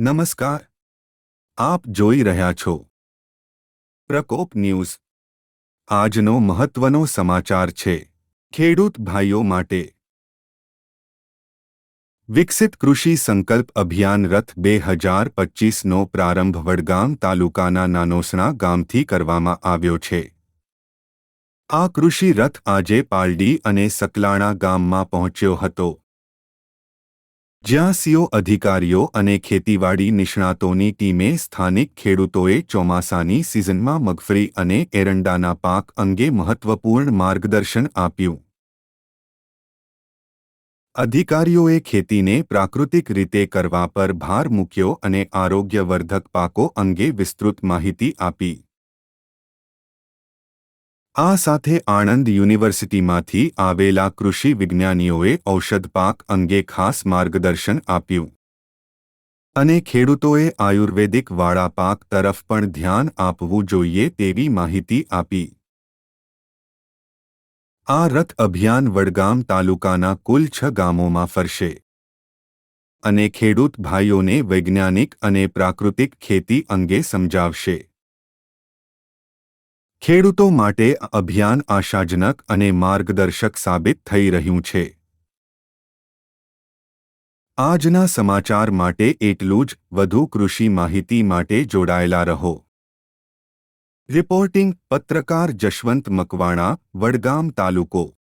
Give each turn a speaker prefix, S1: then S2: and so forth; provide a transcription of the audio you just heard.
S1: નમસ્કાર. આપ જોઈ રહ્યા છો. પ્રકોપ ન્યૂઝ. આજનો મહત્વનો સમાચાર છે. ખેડૂત ભાઈઓ માટે. વિકસિત કૃષિ સંકલ્પ અભિયાન રથ બે હજાર પચીસનો પ્રારંભ વડગામ તાલુકાના નાનોસણા ગામથી કરવામાં આવ્યો છે. આ કૃષિ રથ આજે પાલડી અને સકલાણા ગામમાં પહોંચ્યો હતો. જ્યાં સીઓ અધિકારીઓ અને ખેતીવાડી નિષ્ણાતોની ટીમે સ્થાનિક ખેડૂતોએ ચોમાસાની સિઝનમાં મગફળી અને એરંડાના પાક અંગે મહત્વપૂર્ણ માર્ગદર્શન આપ્યું. અધિકારીઓએ ખેતીને પ્રાકૃતિક રીતે કરવા પર ભાર મૂક્યો અને આરોગ્યવર્ધક પાકો અંગે વિસ્તૃત માહિતી આપી. આ સાથે આણંદ યુનિવર્સિટીમાંથી આવેલા કૃષિ વિજ્ઞાનીઓએ ઔષધ પાક અંગે ખાસ માર્ગદર્શન આપ્યું. અને ખેડૂતોએ આયુર્વેદિક વાળા પાક તરફ પણ ધ્યાન આપવું જોઈએ તેવી માહિતી આપી. આ રથ અભિયાન વડગામ તાલુકાના કુલ છ ગામોમાં ફરશે. અને ખેડૂત ભાઈઓને વૈજ્ઞાનિક અને પ્રાકૃતિક ખેતી અંગે સમજાવશે. ખેડૂતો માટે અભિયાન આશાજનક અને માર્ગદર્શક સાબિત થઈ રહ્યું છે. આજના સમાચાર માટે એટલું જ. વધુ કૃષિ માહિતી માટે જોડાયેલા રહો. રિપોર્ટિંગ પત્રકાર જશવંત મકવાણા, વડગામ તાલુકો.